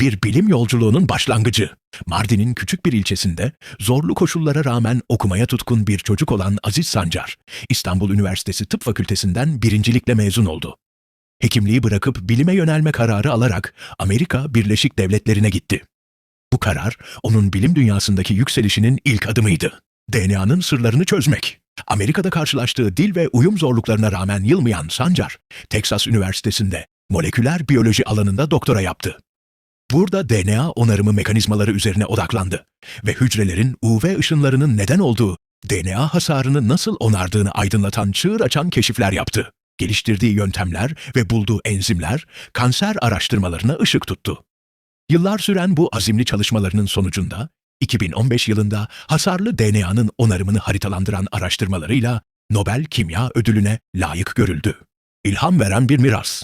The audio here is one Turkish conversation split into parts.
bir bilim yolculuğunun başlangıcı. Mardin'in küçük bir ilçesinde zorlu koşullara rağmen okumaya tutkun bir çocuk olan Aziz Sancar, İstanbul Üniversitesi Tıp Fakültesinden birincilikle mezun oldu. Hekimliği bırakıp bilime yönelme kararı alarak Amerika Birleşik Devletleri'ne gitti. Bu karar onun bilim dünyasındaki yükselişinin ilk adımıydı. DNA'nın sırlarını çözmek. Amerika'da karşılaştığı dil ve uyum zorluklarına rağmen yılmayan Sancar, Texas Üniversitesi'nde moleküler biyoloji alanında doktora yaptı. Burada DNA onarımı mekanizmaları üzerine odaklandı ve hücrelerin UV ışınlarının neden olduğu DNA hasarını nasıl onardığını aydınlatan çığır açan keşifler yaptı. Geliştirdiği yöntemler ve bulduğu enzimler kanser araştırmalarına ışık tuttu. Yıllar süren bu azimli çalışmalarının sonucunda 2015 yılında hasarlı DNA'nın onarımını haritalandıran araştırmalarıyla Nobel Kimya Ödülü'ne layık görüldü. İlham veren bir miras.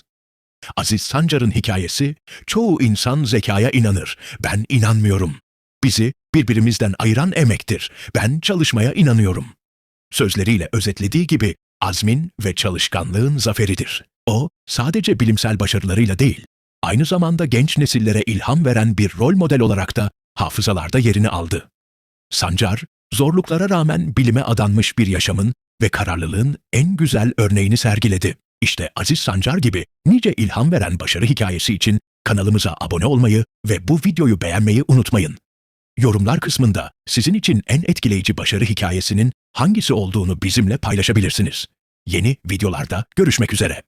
Aziz Sancar'ın hikayesi, çoğu insan zekaya inanır, ben inanmıyorum. Bizi birbirimizden ayıran emektir, ben çalışmaya inanıyorum. Sözleriyle özetlediği gibi azmin ve çalışkanlığın zaferidir. O, sadece bilimsel başarılarıyla değil, aynı zamanda genç nesillere ilham veren bir rol model olarak da hafızalarda yerini aldı. Sancar, zorluklara rağmen bilime adanmış bir yaşamın ve kararlılığın en güzel örneğini sergiledi. İşte Aziz Sancar gibi nice ilham veren başarı hikayesi için kanalımıza abone olmayı ve bu videoyu beğenmeyi unutmayın. Yorumlar kısmında sizin için en etkileyici başarı hikayesinin hangisi olduğunu bizimle paylaşabilirsiniz. Yeni videolarda görüşmek üzere.